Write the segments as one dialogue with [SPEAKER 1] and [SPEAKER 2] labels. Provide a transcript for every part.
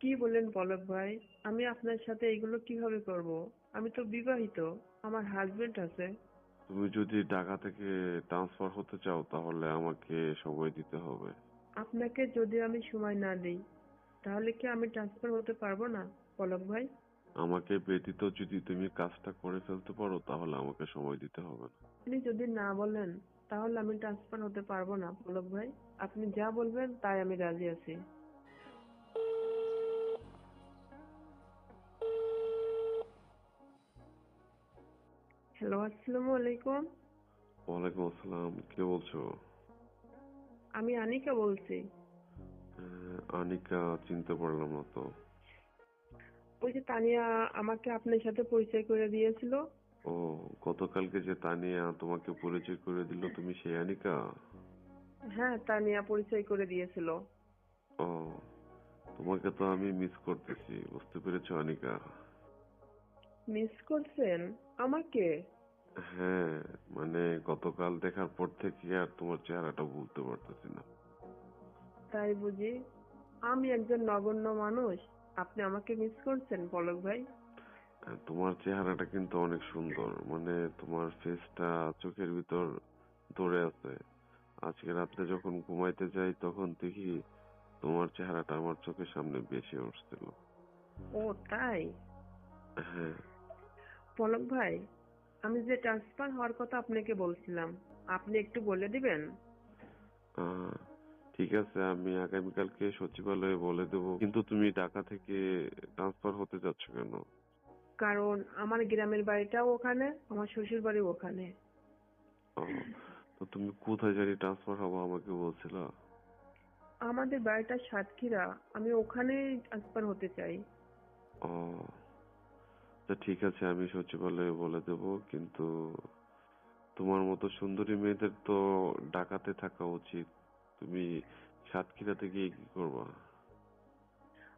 [SPEAKER 1] কি বলেন পলক ভাই? আমি আপনার সাথে এগুলো কীভাবে করব? আমি তো বিবাহিত আমার হাজবেন্ড আছে।
[SPEAKER 2] তুমি যদি ঢাকা থেকে ট্রান্সফার হতে চাও তাহলে আমাকে সময় দিতে হবে।
[SPEAKER 1] আপনাকে যদি আমি সময় না দিই তাহলে কি আমি ট্রান্সফার হতে পারব না পলক ভাই?
[SPEAKER 2] আমাকে ব্যতীত যদি তুমি কাজটা করে ফেলতে পারো তাহলে আমাকে সময় দিতে হবে না।
[SPEAKER 1] আপনি যদি না বলেন তাহলে আমি ট্রান্সফার হতে পারব না পলক ভাই। আপনি যা বলবেন তাই আমি রাজি আছি। হ্যালো আসসালামু আলাইকুম।
[SPEAKER 2] ওয়ালাইকুম আসসালাম কে বলছো?
[SPEAKER 1] আমি আনিকা বলছি।
[SPEAKER 2] আনিকা চিনতে পারলাম না তো।
[SPEAKER 1] ওই যে তানিয়া আমাকে আপনার সাথে পরিচয় করে দিয়েছিল।
[SPEAKER 2] ও গতকালকে যে তানিয়া তোমাকে পরিচয় করে দিল তুমি সেই আনিকা?
[SPEAKER 1] হ্যাঁ তানিয়া পরিচয় করে দিয়েছিল।
[SPEAKER 2] ও তোমাকে তো আমি মিস করতেছি বুঝতে পেরেছ আনিকা?
[SPEAKER 1] মিস করছেন আমাকে?
[SPEAKER 2] হ্যাঁ মানে গতকাল দেখার পর থেকে আর তোমার চেহারাটা ভুলতে পারতেছি না।
[SPEAKER 1] তাই বুঝি? আমি একজন নগণ্য মানুষ আপনি আমাকে মিস করছেন পলক ভাই?
[SPEAKER 2] তোমার চেহারাটা কিন্তু অনেক সুন্দর মানে তোমার ফেসটা চোখের ভিতর ধরে আছে। আজকে রাত্রে যখন ঘুমাইতে যাই তখন দেখি তোমার চেহারাটা আমার চোখের সামনে বেশি উঠছিল।
[SPEAKER 1] ও তাই?
[SPEAKER 2] হ্যাঁ।
[SPEAKER 1] পলক ভাই আমি যে ট্রান্সফার হওয়ার কথা আপনাকে বলছিলাম আপনি একটু বলে দিবেন?
[SPEAKER 2] ঠিক আছে আমি আগামীকালকে সচিবালয়ে বলে দেব। কিন্তু তুমি ঢাকা থেকে ট্রান্সফার হতে যাচ্ছ কেন?
[SPEAKER 1] কারণ আমার গ্রামের বাড়িটাও ওখানে আমার শ্বশুর বাড়ি ওখানে।
[SPEAKER 2] তো তুমি কোথায় জানি ট্রান্সফার হব আমাকে বলছিলা?
[SPEAKER 1] আমাদের বাড়িটা সাতক্ষীরা আমি ওখানেই ট্রান্সফার হতে চাই।
[SPEAKER 2] ও তা ঠিক আছে আমি সচিবালয়ে বলে দেব কিন্তু তোমার মতো সুন্দরী মেয়েদের তো ঢাকাতে থাকা উচিত। তুমি সাতক্ষীরাতে গিয়ে কি করবা?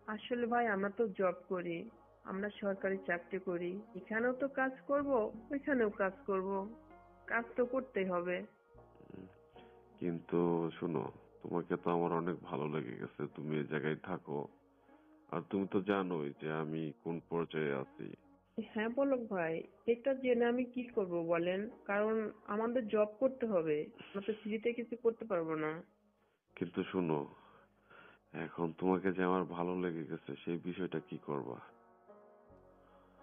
[SPEAKER 1] আসলে ভাই আমরা তো জব করি আমরা সরকারি চাকরি করি এখানেও তো কাজ করব ওইখানেও কাজ করব কাজ তো করতেই হবে।
[SPEAKER 2] কিন্তু শোনো তোমাকে তো আমার অনেক ভালো লেগে গেছে তুমি এই জায়গায় থাকো। আর তুমি তো জানোই যে আমি কোন পর্যায়ে আছি।
[SPEAKER 1] হ্যাঁ পলক ভাই এটা জেনে আমি কি করব বলেন? কারণ আমাদের জব করতে হবে আমরা তো ফ্রিতে কিছু করতে পারব না।
[SPEAKER 2] কিন্তু শোনো এখন তোমাকে যে আমার ভালো লেগে গেছে সেই বিষয়টা কি করবা?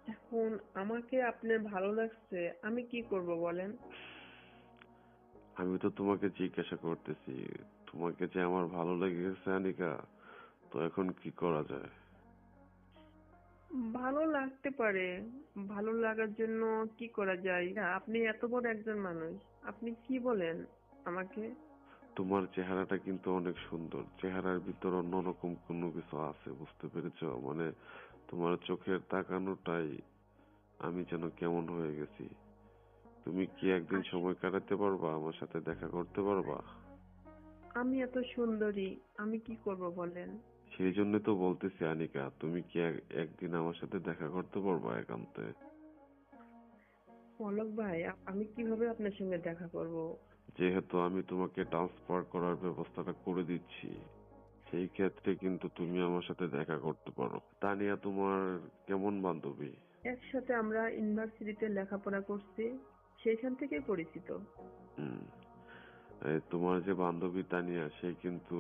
[SPEAKER 1] এখন আমাকে আপনার ভালো লাগছে আমি কি করব বলেন?
[SPEAKER 2] আমি তো তোমাকে জিজ্ঞাসা করতেছি তোমাকে যে আমার ভালো লেগে গেছে আনিকা তো এখন কি করা যায়?
[SPEAKER 1] ভালো লাগতে পারে। ভালো লাগার জন্য কি করা যায়? আপনি এত বড় একজন মানুষ আপনি কি বলেন আমাকে?
[SPEAKER 2] তোমার চেহারাটা কিন্তু অনেক সুন্দর। চেহারার ভিতর অন্যরকম কোনো কিছু আছে বুঝতে পেরেছ? মানে তোমার চোখের তাকানোটাই আমি যেন কেমন হয়ে গেছি। তুমি কি একদিন সময় কাটাতে পারবা? আমার সাথে দেখা করতে পারবা?
[SPEAKER 1] আমি এত সুন্দরী আমি কি করব বলেন?
[SPEAKER 2] সেই জন্য তো বলতেছি আনিকা তুমি কি এক- একদিন আমার সাথে দেখা করতে পারবা একান্তে?
[SPEAKER 1] পলক ভাই আমি কীভাবে আপনার সঙ্গে দেখা করব?
[SPEAKER 2] যেহেতু আমি তোমাকে ট্রান্সফার করার ব্যবস্থাটা করে দিচ্ছি সেই ক্ষেত্রে কিন্তু তুমি আমার সাথে দেখা করতে পারো। তানিয়া তোমার কেমন বান্ধবী?
[SPEAKER 1] একসাথে আমরা ইউনিভার্সিটিতে লেখাপড়া করছি সেখান থেকে পরিচিত।
[SPEAKER 2] তোমার যে বান্ধবী তানিয়া সে কিন্তু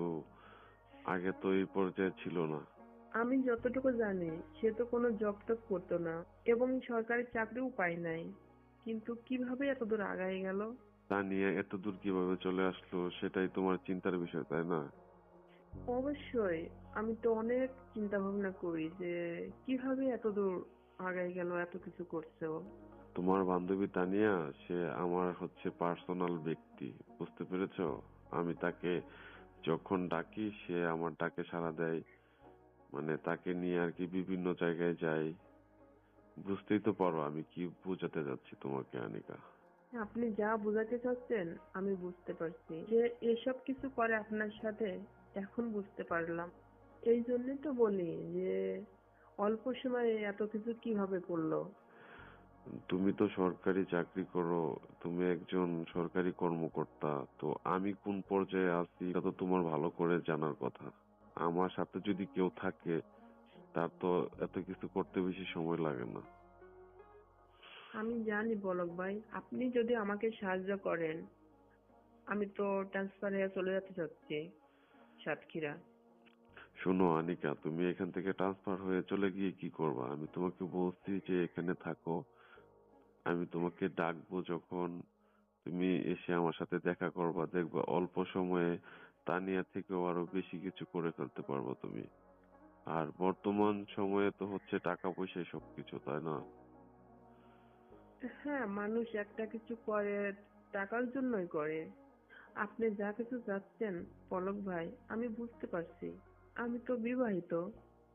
[SPEAKER 2] আগে তো এই পর্যায়ে ছিল না।
[SPEAKER 1] আমি যতটুকু জানি সে তো কোনো জব টব করতো না এবং সরকারি চাকরিও পায় নাই। কিন্তু কীভাবে এত দূর আগায় গেল?
[SPEAKER 2] তানিয়া এত দূর কীভাবে চলে আসলো সেটাই তোমার চিন্তার বিষয় তাই না?
[SPEAKER 1] অবশ্যই। আমি তো অনেক চিন্তা ভাবনা করি যে কীভাবে এত দূর আগায় গেল এত কিছু করছে ও?
[SPEAKER 2] তোমার বান্ধবী তানিয়া সে আমার হচ্ছে পার্সোনাল ব্যক্তি বুঝতে পেরেছ? আমি তাকে যখন ডাকি, সে আমার ডাকে সাড়া দেয়। মানে তাকে নিয়ে আর কি বিভিন্ন জায়গায় যাই। বুঝতেই তো পারো আমি কি বোঝাতে যাচ্ছি তোমাকে, আনিকা।
[SPEAKER 1] আপনি যা বোঝাতে চাচ্ছেন, আমি বুঝতে পারছি। যে এসব কিছু করে আপনার সাথে, এখন বুঝতে পারলাম। এই জন্যই তো বলি যে, অল্প সময়ে এত কিছু কীভাবে করল?
[SPEAKER 2] তুমি তো সরকারি চাকরি করো তুমি একজন সরকারি কর্মকর্তা তো আমি কোন পর্যায়ে আছি এটা তো তোমার ভালো করে জানার কথা। আমার সাথে যদি কেউ থাকে তার তো এত কিছু করতে বেশি সময় লাগে না।
[SPEAKER 1] আমি জানি পলক ভাই আপনি যদি আমাকে সাহায্য করেন আমি তো ট্রান্সফার হয়ে চলে যেতে চাচ্ছি সাতক্ষীরা।
[SPEAKER 2] শোনো আনিকা তুমি এখান থেকে ট্রান্সফার হয়ে চলে গিয়ে কি করবা? আমি তোমাকে বলছি যে এখানে থাকো আমি তোমাকে ডাকবো যখন তুমি এসে আমার সাথে দেখা করবা দেখবা অল্প সময়ে তানিয়া থেকেও আরও বেশি কিছু করে ফেলতে পারব তুমি। আর বর্তমান সময়ে তো হচ্ছে টাকা পয়সাই সবকিছু তাই না?
[SPEAKER 1] হ্যাঁ মানুষ একটা কিছু করে টাকার জন্যই করে। আপনি যা কিছু চাচ্ছেন পলক ভাই আমি বুঝতে পারছি। আমি তো বিবাহিত।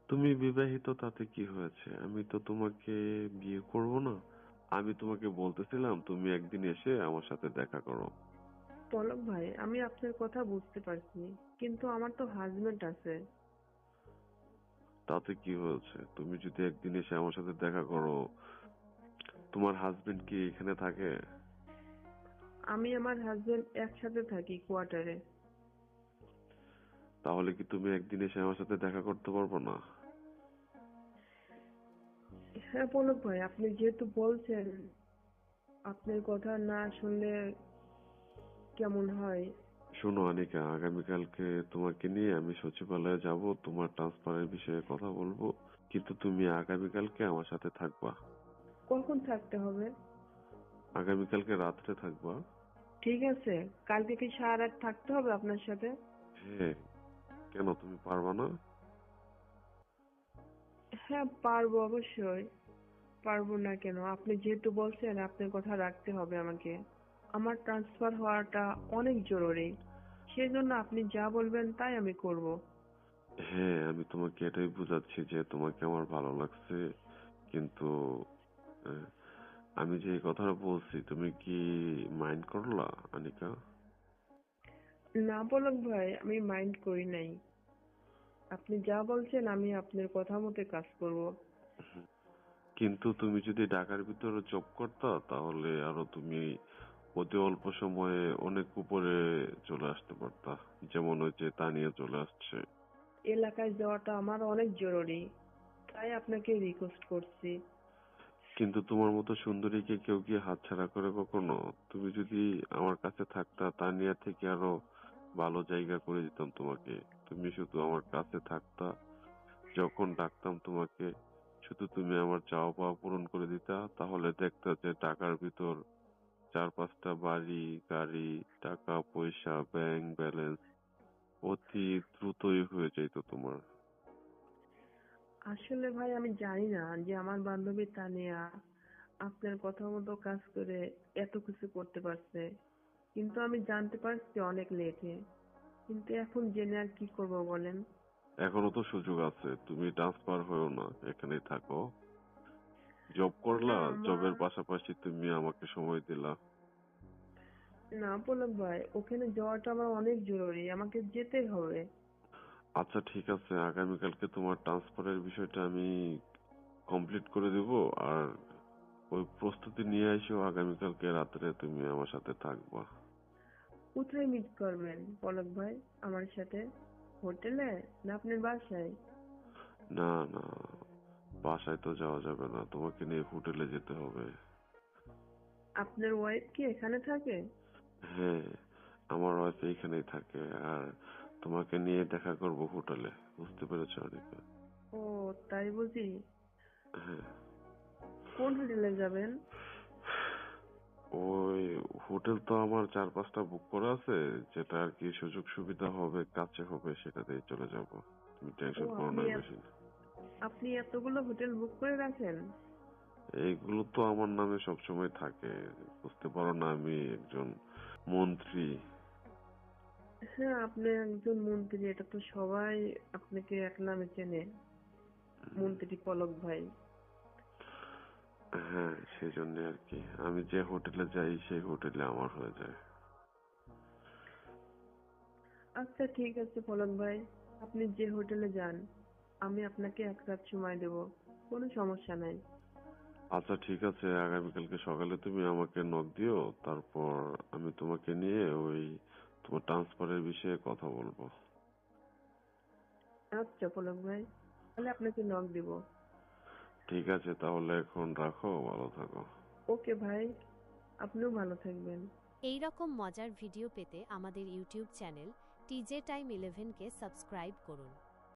[SPEAKER 2] তুমি বিবাহিত তাতে কি হয়েছে? আমি তো তোমাকে বিয়ে করব না। আমি তোমাকে বলতেছিলাম তুমি একদিন এসে আমার সাথে দেখা করো।
[SPEAKER 1] পলক ভাই আমি আপনার কথা বুঝতে পারছি কিন্তু আমার তো হাজবেন্ড আছে।
[SPEAKER 2] তাতে কি হয়েছে? তুমি যদি একদিন এসে আমার সাথে দেখা করো তোমার হাজবেন্ড কি এখানে থাকে?
[SPEAKER 1] আমি আমার হাজবেন্ড একসাথে থাকি কোয়ার্টারে
[SPEAKER 2] তাহলে কি তুমি একদিন এসে আমার সাথে দেখা করতে পারব না?
[SPEAKER 1] হ্যাঁ পলক ভাই আপনি যেহেতু বলছেন আপনার কথা না শুনলে কেমন হয়?
[SPEAKER 2] শোনো আনিকা আগামীকালকে তোমাকে নিয়ে আমি সচিবালয়ে যাব তোমার ট্রান্সফারের বিষয়ে কথা বলব কিন্তু তুমি আগামীকালকে আমার সাথে থাকবা।
[SPEAKER 1] কখন থাকতে হবে?
[SPEAKER 2] আগামীকালকে রাত্রে থাকবা।
[SPEAKER 1] ঠিক আছে কালকে কি সারা রাত থাকতে হবে আপনার সাথে?
[SPEAKER 2] হ্যাঁ কেন তুমি পারবা না?
[SPEAKER 1] হ্যাঁ পারব অবশ্যই। পারব না কেন? আপনি যেহেতু বলছেন আপনার কথা রাখতে হবে আমাকে। আমার ট্রান্সফার হওয়াটা অনেক জরুরি। সেই জন্য আপনি যা বলবেন তাই আমি করব।
[SPEAKER 2] হ্যাঁ আমি তোমাকে এটাই বোঝাচ্ছি যে তোমাকে আমার ভালো লাগছে কিন্তু আমি যে কথাটা বলছি তুমি কি মাইন্ড করলা আনিকা?
[SPEAKER 1] না পলক ভাই আমি মাইন্ড করি নাই। আপনি যা বলছেন আমি আপনার কথা মতো কাজ করব।
[SPEAKER 2] কিন্তু তুমি যদি ঢাকার ভিতরে জব করতা তাহলে আরও তুমি অতি অল্প সময়ে অনেক উপরে চলে আসতে পারতা। যেমন ওই যে তানিয়া চলে আসছে।
[SPEAKER 1] এলাকায় যাওয়াটা আমার অনেক জরুরি তাই আপনাকে রিকোয়েস্ট করছি।
[SPEAKER 2] কিন্তু তোমার মতো সুন্দরীকে কেউ কি হাতছাড়া করে কখনো? তুমি যদি আমার কাছে থাকতা তানিয়া থেকে আরও ভালো জায়গা করে দিতাম তোমাকে। তুমি শুধু আমার কাছে থাকতা যখন ডাকতাম তোমাকে। শুধু তুমি আমার চাওয়া পাওয়া পূরণ করে দিতা, তাহলে দেখতা যে টাকার ভিতর চার পাঁচটা বাড়ি, গাড়ি, টাকা, পয়সা ব্যাংক ব্যালেন্স অতি দ্রুতই হয়ে যেত তোমার।
[SPEAKER 1] আসলে ভাই, আমি জানি না যে আমার বান্ধবী তানিয়া আপনার কথা মতো কাজ করে এত কিছু করতে পারছে। কিন্তু আমি জানতে পারছি অনেক লেটে। কিন্তু এখন জেনে আর কি করব বলেন?
[SPEAKER 2] এখনও তো সুযোগ আছে তুমি ট্রান্সফার হয়েও না এখানেই থাকো। জব করলা জবের পাশাপাশি তুমি আমাকে সময় দিলা।
[SPEAKER 1] না পলক ভাই ওখানে যাওয়াটা আমার অনেক জরুরি আমাকে যেতেই হবে।
[SPEAKER 2] আচ্ছা ঠিক আছে আগামীকালকে তোমার ট্রান্সফারের বিষয়টা আমি কমপ্লিট করে দেব আর ওই প্রস্তুতি নিয়ে এসেও আগামীকালকে রাত্রে তুমি আমার সাথে থাকবা।
[SPEAKER 1] কোথায় মিট করবেন পলক ভাই আমার সাথে? হোটেলে না আপনার বাসায়?
[SPEAKER 2] না না। বাসায় তো যাওয়া যাবে না। তোমাকে নিয়ে হোটেলে যেতে হবে।
[SPEAKER 1] আপনার ওয়াইফ কি এখানে থাকে?
[SPEAKER 2] হ্যাঁ আমার ওয়াইফ এইখানেই থাকে। আর তোমাকে নিয়ে দেখা করব হোটেলে। বুঝতে পেরেছ অনিকা
[SPEAKER 1] ও তাই বুঝি।
[SPEAKER 2] হ্যাঁ।
[SPEAKER 1] কোন হোটেলে যাবেন?
[SPEAKER 2] ওই হোটেল তো আমার চার পাঁচটা বুক করা আছে যেটা আর কি সুযোগ সুবিধা হবে কাছে হবে সেটাতেই চলে যাব। তুমি টেনশন করো না বেশি
[SPEAKER 1] আপনি এতগুলো হোটেল বুক করে রাখেন?
[SPEAKER 2] এইগুলো তো আমার নামে সবসময় থাকে বুঝতে পারো না আমি একজন মন্ত্রী।
[SPEAKER 1] হ্যাঁ আপনি একজন মন্ত্রী এটা তো সবাই আপনাকে এক নামে চেনে। মন্ত্রী পলক ভাই।
[SPEAKER 2] হ্যাঁ সেই জন্য আর কি। আমি যে হোটেলে যাই সেই হোটেলে আমার হয়ে যায়।
[SPEAKER 1] আচ্ছা ঠিক আছে পলক ভাই। আপনি যে হোটেলে যান আমি আপনাকে এক রাত সময় দেব। কোনো সমস্যা নাই।
[SPEAKER 2] আচ্ছা ঠিক আছে। আগামীকালকে সকালে তুমি আমাকে নক দিও তারপর আমি তোমাকে নিয়ে ওই তোমার ট্রান্সফারের বিষয়ে কথা বলব।
[SPEAKER 1] আচ্ছা পলক ভাই। তাহলে আপনাকে নক দিব।
[SPEAKER 2] ঠিক আছে তাহলে এখন রাখো ভালো থাকো।
[SPEAKER 1] ওকে ভাই আপনিও ভালো থাকবেন।
[SPEAKER 3] এই রকম মজার ভিডিও পেতে আমাদের ইউটিউব চ্যানেল টিজে টাইম ইলেভেনকে সাবস্ক্রাইব করুন।